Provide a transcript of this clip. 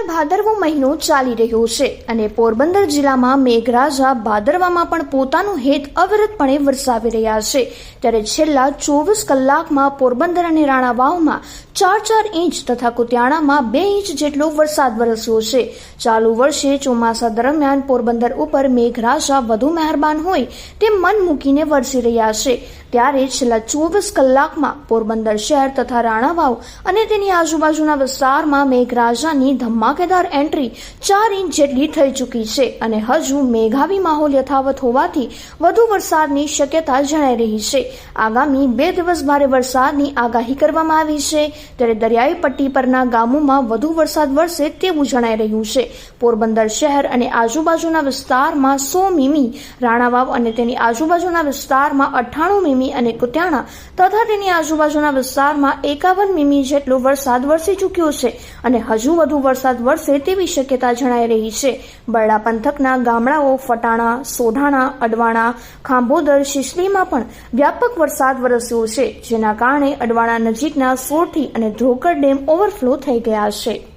હાલ ભાદરવો મહિનો ચાલી રહ્યો છે અને પોરબંદર જિલ્લામાં મેઘરાજા ભાદરવામાં પણ પોતાનું હેત અવિરતપણે વરસાવી રહ્યા છે. ત્યારે છેલ્લા ચોવીસ કલાકમાં પોરબંદર અને રાણાવાવમાં ચાર ચાર ઇંચ તથા કુતિયાણામાં બે ઇંચ જેટલો વરસાદ વરસ્યો છે. ચાલુ વર્ષે ચોમાસા દરમિયાન પોરબંદર ઉપર મેઘરાજા વધુ મહેરબાન હોય તે મન મૂકીને વરસી રહ્યા છે. ત્યારે છેલ્લા ચોવીસ કલાકમાં પોરબંદર શહેર તથા રાણાવાવ અને તેની આજુબાજુના વિસ્તારમાં મેઘરાજાની ધમાકેદાર એન્ટ્રી ચાર ઇંચ જેટલી થઈ ચૂકી છે અને હજુ મેઘાવી માહોલ યથાવત હોવાથી વધુ વરસાદની શક્યતા જણાઈ રહી છે. આગામી બે દિવસ ભારે વરસાદની આગાહી કરવામાં આવી છે. ત્યારે દરિયાઈ પટ્ટી પરના ગામોમાં વધુ વરસાદ વરસે તેવું જણાઈ રહ્યું છે. પોરબંદર શહેર અને આજુબાજુના વિસ્તારમાં સો મીમી રાણાવાવ અને તેની આજુબાજુના વિસ્તારમાં અઠ્ઠાણું મીમી અને કુતિયાણા તથા તેની આજુબાજુના વિસ્તારમાં એકાવન મીમી જેટલો વરસાદ વરસી ચૂક્યો છે અને હજુ વધુ વરસાદ વરસે તેવી શક્યતા જણાઈ રહી છે. બરડા પંથકના ગામડાઓ ફટાણા, સોઢાણા, અડવાણા, ખાંભોદર, શિશલીમાં પણ વ્યાપક વરસાદ વરસ્યો છે, જેના કારણે અડવાણા નજીકના સોરઠી અને ધ્રોકર ડેમ ઓવરફ્લો થઈ ગયા છે.